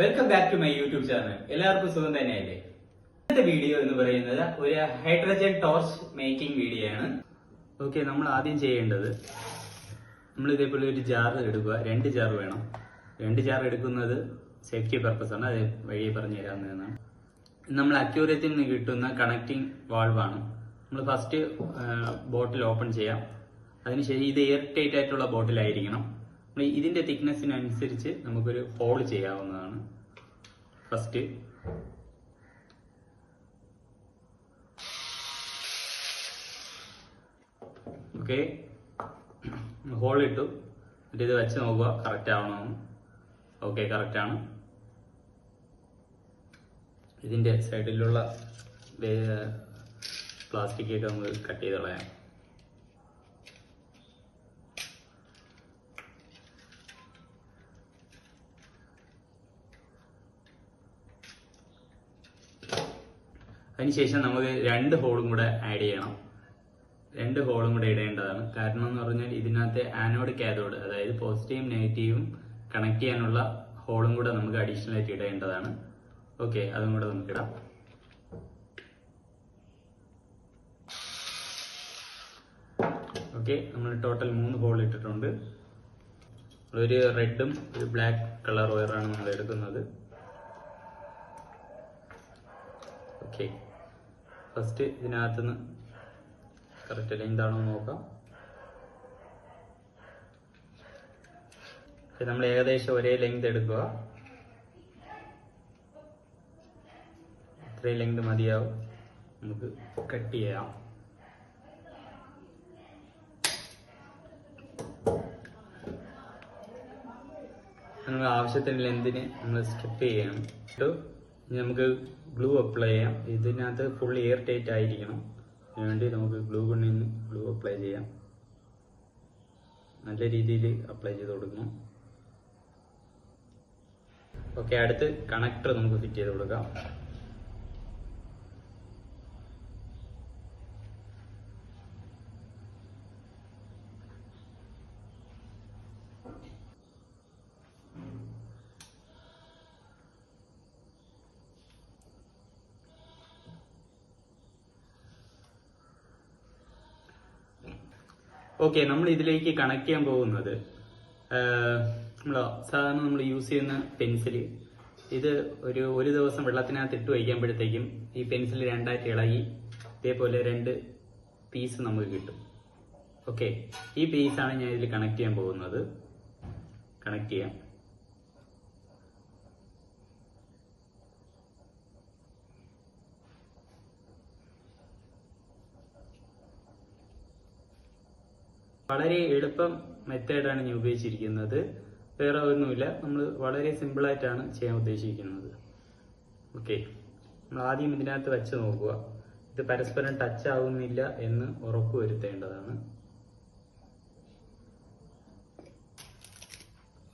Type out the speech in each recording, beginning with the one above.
Welcome back to my YouTube channel എല്ലാവർക്കും സുഖം തന്നെയല്ലേ? ഇന്നത്തെ വീഡിയോ എന്ന് പറയുന്നത് ഒരു ഹൈഡ്രജൻ ടോർച്ച് മേക്കിംഗ് വീഡിയോ ആണ്. ഓക്കെ നമ്മൾ ആദ്യം ചെയ്യേണ്ടത് നമ്മൾ ഇതേപോലെ ഒരു ജാർ എടുക്കുക. രണ്ട് ജാർ വേണം. രണ്ട് ജാർ എടുക്കുന്നത് സേഫ്റ്റി പർപ്പസ് ആണ്. അത് വഴി പറഞ്ഞു തരാവുന്നതാണ്. നമ്മൾ അക്യൂരത്തിൽ നിന്ന് കിട്ടുന്ന കണക്റ്റിംഗ് വാൾവാണ് നമ്മൾ ഫസ്റ്റ് ബോട്ടിൽ ഓപ്പൺ ചെയ്യാം. അതിനുശേഷം ഇത് എയർ ടൈറ്റ് ആയിട്ടുള്ള ബോട്ടിലായിരിക്കണം ഇതിന്റെ തിക്നെസ്സിനനുസരിച്ച് നമുക്കൊരു ഹോൾ ചെയ്യാവുന്നതാണ്. ഫസ്റ്റ് ഓക്കെ ഹോൾ ഇട്ടു. എന്നിട്ട് ഇത് വെച്ച് നോക്കുക കറക്റ്റ് ആവണമെന്ന് ഓക്കെ ആണ്. ഇതിന്റെ സൈഡിലുള്ള പ്ലാസ്റ്റിക് ഒക്കെ നമുക്ക് കട്ട് ചെയ്ത് കളയാം. അതിനുശേഷം നമുക്ക് രണ്ട് ഹോളും കൂടെ ആഡ് ചെയ്യണം. രണ്ട് ഹോളും കൂടെ ഇടേണ്ടതാണ് കാരണം എന്ന് പറഞ്ഞാൽ ഇതിനകത്ത് ആനോഡ് കാഥോഡ് അതായത് പോസിറ്റീവും നെഗറ്റീവും കണക്ട് ചെയ്യാനുള്ള ഹോളും കൂടെ നമുക്ക് അഡീഷണൽ ആയിട്ട് ഇടേണ്ടതാണ് ഓക്കെ അതും കൂടെ നമുക്ക് ഇടാം. ഓക്കെ നമ്മൾ ടോട്ടൽ മൂന്ന് ഹോൾ ഇട്ടിട്ടുണ്ട്. ഒരു റെഡും ഒരു ബ്ലാക്ക് കളർ വയറാണ് നമ്മൾ എടുക്കുന്നത്. ഓക്കെ ഫസ്റ്റ് ഇതിനകത്തുനിന്ന് കറക്റ്റ് ആണോ എന്ന് നോക്കാം. നമ്മൾ ഏകദേശം ഒരേ ലെങ്ത് എടുക്കുക. ഇത്രയും ലെങ്ത് മതിയാവും. നമുക്ക് കട്ട് ചെയ്യാം. നമ്മൾ ആവശ്യത്തിന് ലെങ്തിന് നമ്മൾ സ്കിപ്പ് ചെയ്യണം. നമുക്ക് ഗ്ലൂ അപ്ലൈ ചെയ്യാം. ഇതിനകത്ത് ഫുൾ എയർ ടൈറ്റ് ആയിരിക്കണം. അതിനുവേണ്ടി നമുക്ക് ഗ്ലൂ നിന്ന് ഗ്ലൂ അപ്ലൈ ചെയ്യാം. നല്ല രീതിയിൽ അപ്ലൈ ചെയ്ത് കൊടുക്കണം. ഓക്കെ അടുത്ത് കണക്ടർ നമുക്ക് ഫിറ്റ് ചെയ്ത് കൊടുക്കാം. ഓക്കെ നമ്മൾ ഇതിലേക്ക് കണക്ട് ചെയ്യാൻ പോകുന്നത് നമ്മൾ സാധാരണ നമ്മൾ യൂസ് ചെയ്യുന്ന പെൻസിൽ ഇത് ഒരു ഒരു ദിവസം വെള്ളത്തിനകത്ത് ഇട്ട് വയ്ക്കുമ്പോഴത്തേക്കും ഈ പെൻസിൽ രണ്ടായിട്ട് ഇളകി ഇതേപോലെ രണ്ട് പീസ് നമുക്ക് കിട്ടും. ഓക്കെ ഈ പീസാണ് ഞാൻ ഇതിൽ കണക്ട് ചെയ്യാൻ പോകുന്നത്. കണക്ട് ചെയ്യാം. വളരെ എളുപ്പം മെത്തേഡാണ് ഞാൻ ഉപയോഗിച്ചിരിക്കുന്നത്. വേറെ ഒന്നുമില്ല. നമ്മൾ വളരെ സിമ്പിളായിട്ടാണ് ചെയ്യാൻ ഉദ്ദേശിക്കുന്നത്. ഓക്കെ നമ്മൾ ആദ്യം ഇതിനകത്ത് വെച്ച് നോക്കുക. ഇത് പരസ്പരം ടച്ച് ആവുന്നില്ല എന്ന് ഉറപ്പുവരുത്തേണ്ടതാണ്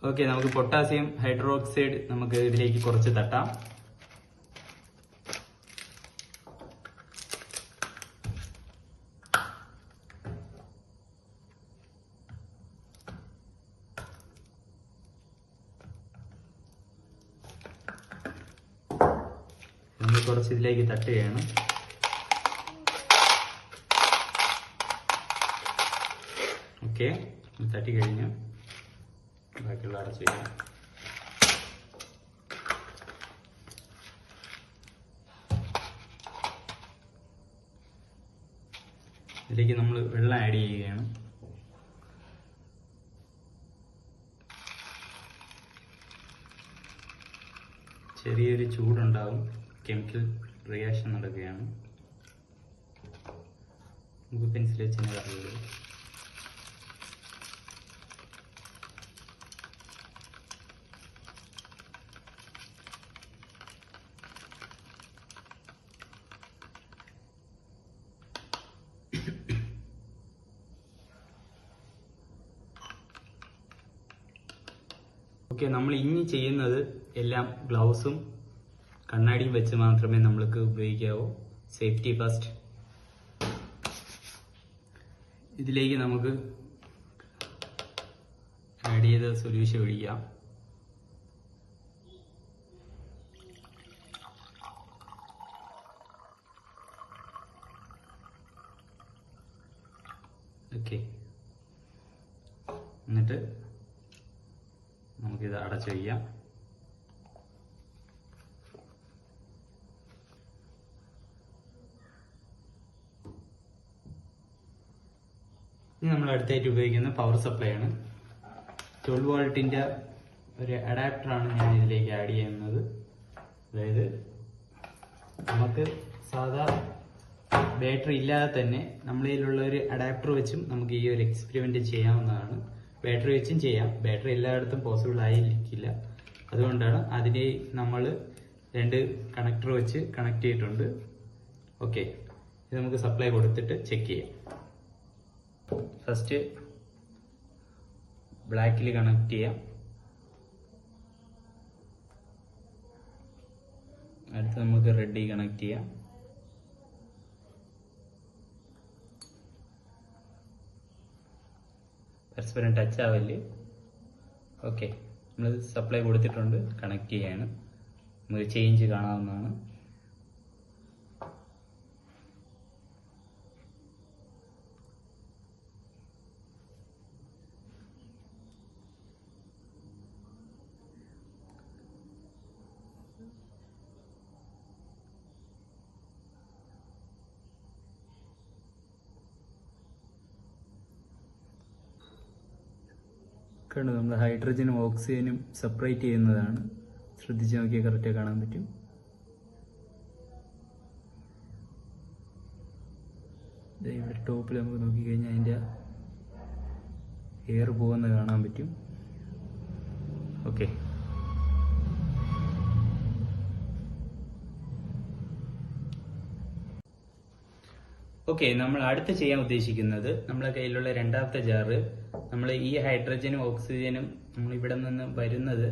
ഓക്കെ നമുക്ക് പൊട്ടാസ്യം ഹൈഡ്രോക്സൈഡ് നമുക്ക് ഇതിലേക്ക് കുറച്ച് തട്ടാം നമ്മൾ കുറച്ച് ഇതിലേക്ക് തട്ടുകയാണ് ഓക്കെ തട്ടി കഴിഞ്ഞ് ബാക്കിയുള്ള അടച്ചു വയ്ക്കാം ഇതിലേക്ക് നമ്മൾ വെള്ളം ആഡ് ചെയ്യുകയാണ്. ചെറിയൊരു ചൂടുണ്ടാവും. കെമിക്കൽ റിയാക്ഷൻ നടക്കുകയാണ്. നമുക്ക് പെൻസിൽ വെച്ച് തന്നെ പറയുള്ളൂ ഓക്കെ നമ്മൾ ഇനി ചെയ്യുന്നത് എല്ലാം ഗ്ലൗസും കണ്ണാടി വെച്ച് മാത്രമേ നമ്മൾക്ക് ഉപയോഗിക്കാവൂ. സേഫ്റ്റി ഫസ്റ്റ് ഇതിലേക്ക് നമുക്ക് ആഡ് ചെയ്ത സൊല്യൂഷൻ ഒഴിക്കാം. ഓക്കെ എന്നിട്ട് നമുക്കിത് അടച്ചു വയ്ക്കാം നമ്മൾ അടുത്തായിട്ട് ഉപയോഗിക്കുന്ന പവർ സപ്ലൈ ആണ്. ട്വൽവ് വോൾട്ടിന്റെ ഒരു അഡാപ്റ്ററാണ് ഞാൻ ഇതിലേക്ക് ആഡ് ചെയ്യുന്നത്. അതായത് നമുക്ക് സാധാ ബാറ്ററി ഇല്ലാതെ തന്നെ നമ്മളിലുള്ള ഒരു അഡാപ്റ്റർ വെച്ചും നമുക്ക് ഈ ഒരു എക്സ്പെരിമെന്റ് ചെയ്യാവുന്നതാണ്. ബാറ്ററി വെച്ചും ചെയ്യാം. ബാറ്ററി എല്ലായിടത്തും പോസിബിൾ ആയിരിക്കില്ല. അതുകൊണ്ടാണ് അതിനെ നമ്മൾ രണ്ട് കണക്ടർ വെച്ച് കണക്ട് ചെയ്തിട്ടുണ്ട്. ഓക്കെ ഇത് നമുക്ക് സപ്ലൈ കൊടുത്തിട്ട് ചെക്ക് ചെയ്യാം. ഫസ്റ്റ് ബ്ലാക്കിൽ കണക്ട് ചെയ്യാം. അടുത്ത് നമുക്ക് റെഡി കണക്ട് ചെയ്യാം. പരസ്പരം ടച്ച് ആവല്ലേ? ഓക്കെ നമ്മൾ സപ്ലൈ കൊടുത്തിട്ടുണ്ട്. കണക്ട് ചെയ്യാണ്. നമുക്ക് ചേഞ്ച് കാണാവുന്നതാണ്. കണ്ടു നമ്മൾ ഹൈഡ്രജനും ഓക്സിജനും സെപ്പറേറ്റ് ചെയ്യുന്നതാണ്. ശ്രദ്ധിച്ച് നോക്കിയാൽ കറക്റ്റായി കാണാൻ പറ്റും. ഇവിടെ ടോപ്പിൽ നമുക്ക് നോക്കിക്കഴിഞ്ഞാൽ അതിന്റെ എയർ പോകുന്നത് കാണാൻ പറ്റും. ഓക്കെ ഓക്കെ നമ്മൾ അടുത്ത് ചെയ്യാൻ ഉദ്ദേശിക്കുന്നത് നമ്മളെ കയ്യിലുള്ള രണ്ടാമത്തെ ജാറ് നമ്മൾ ഈ ഹൈഡ്രജനും ഓക്സിജനും നമ്മൾ ഇവിടെ നിന്ന് വരുന്നത്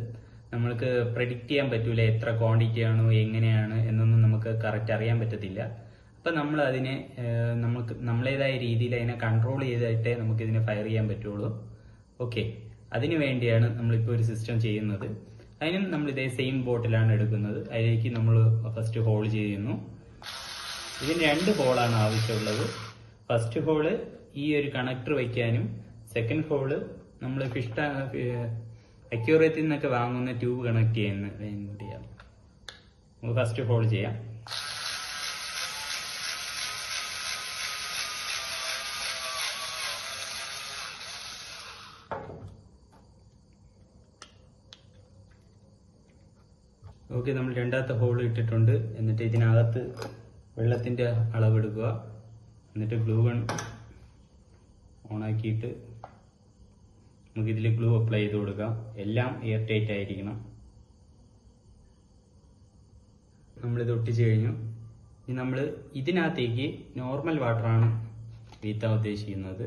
നമ്മൾക്ക് പ്രഡിക്റ്റ് ചെയ്യാൻ പറ്റൂല എത്ര ക്വാണ്ടിറ്റി ആണോ എങ്ങനെയാണ് എന്നൊന്നും നമുക്ക് കറക്റ്റ് അറിയാൻ പറ്റത്തില്ല. അപ്പൊ നമ്മൾ അതിനെ നമുക്ക് നമ്മളേതായ രീതിയിൽ അതിനെ കൺട്രോൾ ചെയ്തിട്ടേ നമുക്ക് ഇതിനെ ഫയർ ചെയ്യാൻ പറ്റുള്ളൂ. ഓക്കെ അതിനു വേണ്ടിയാണ് നമ്മളിപ്പോൾ ഒരു സിസ്റ്റം ചെയ്യുന്നത്. അതിനും നമ്മൾ ഇതേ സെയിം ബോട്ടിലാണ് എടുക്കുന്നത്. അതിലേക്ക് നമ്മൾ ഫസ്റ്റ് ഹോൾ ചെയ്യുന്നു. ഇതിന് രണ്ട് ഹോളാണ് ആവശ്യമുള്ളത്. ഫസ്റ്റ് ഹോൾ ഈ ഒരു കണക്ടർ വയ്ക്കാനും സെക്കൻഡ് ഹോൾ നമ്മൾ ഫിഷ് അക്യൂറേറ്റിൽ നിന്നൊക്കെ വാങ്ങുന്ന ട്യൂബ് കണക്ട് ചെയ്യുന്ന വേണ്ടിയാണ് നമുക്ക് ഫസ്റ്റ് ഹോൾ ചെയ്യാം. ഓക്കെ നമ്മൾ രണ്ടാമത്തെ ഹോൾ ഇട്ടിട്ടുണ്ട്. എന്നിട്ട് ഇതിനകത്ത് വെള്ളത്തിന്റെ അളവെടുക്കുക. എന്നിട്ട് ഗ്ലൂ ഗൺ ഓണാക്കിയിട്ട് നമുക്ക് ഇതിൽ ഗ്ലൂ അപ്ലൈ ചെയ്ത് കൊടുക്കാം. എല്ലാം എയർ ടൈറ്റ് ആയിരിക്കണം. നമ്മളിത് ഒട്ടിച്ച് കഴിഞ്ഞു. ഇനി നമ്മൾ ഇതിനകത്തേക്ക് നോർമൽ വാട്ടറാണ് വീത്താൻ ഉദ്ദേശിക്കുന്നത്.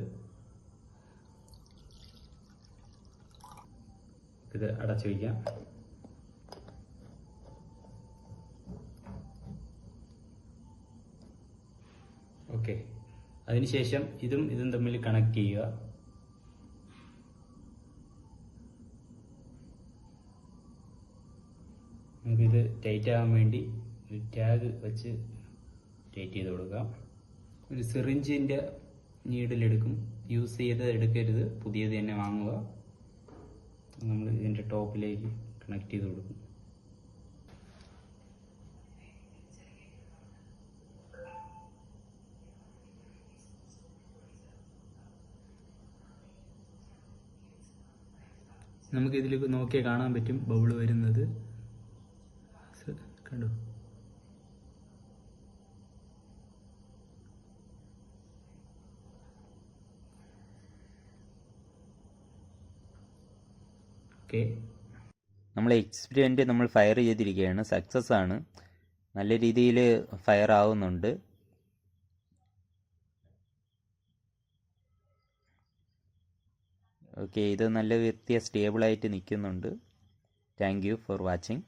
ഇത് അടച്ചു വയ്ക്കാം ഓക്കെ അതിനുശേഷം ഇതും ഇതും തമ്മിൽ കണക്ട് ചെയ്യുക നമുക്കിത് ടൈറ്റ് ആകാൻ വേണ്ടി ഒരു ടാഗ് വെച്ച് ടൈറ്റ് ചെയ്ത് കൊടുക്കാം. ഒരു സിറിഞ്ചിന്റെ നീഡിലെടുക്കും യൂസ് ചെയ്ത് എടുക്കരുത്. പുതിയത് തന്നെ വാങ്ങുക. നമ്മൾ ഇതിന്റെ ടോപ്പിലേക്ക് കണക്ട് ചെയ്ത് കൊടുക്കും. നമുക്ക് ഇതിൽ നോക്കിയാൽ കാണാൻ പറ്റും ബബിൾ വരുന്നത്. കണ്ടോ. ഓക്കെ നമ്മൾ എക്സ്പെരിമെന്റ് നമ്മൾ ഫയർ ചെയ്തിരിക്കുകയാണ്. സക്സസ് ആണ്. നല്ല രീതിയിൽ ഫയർ ആവുന്നുണ്ട്. ഓക്കെ ഇത് നല്ല വ്യക്തിയെ സ്റ്റേബിളായിട്ട് നിൽക്കുന്നുണ്ട്. Thank you for watching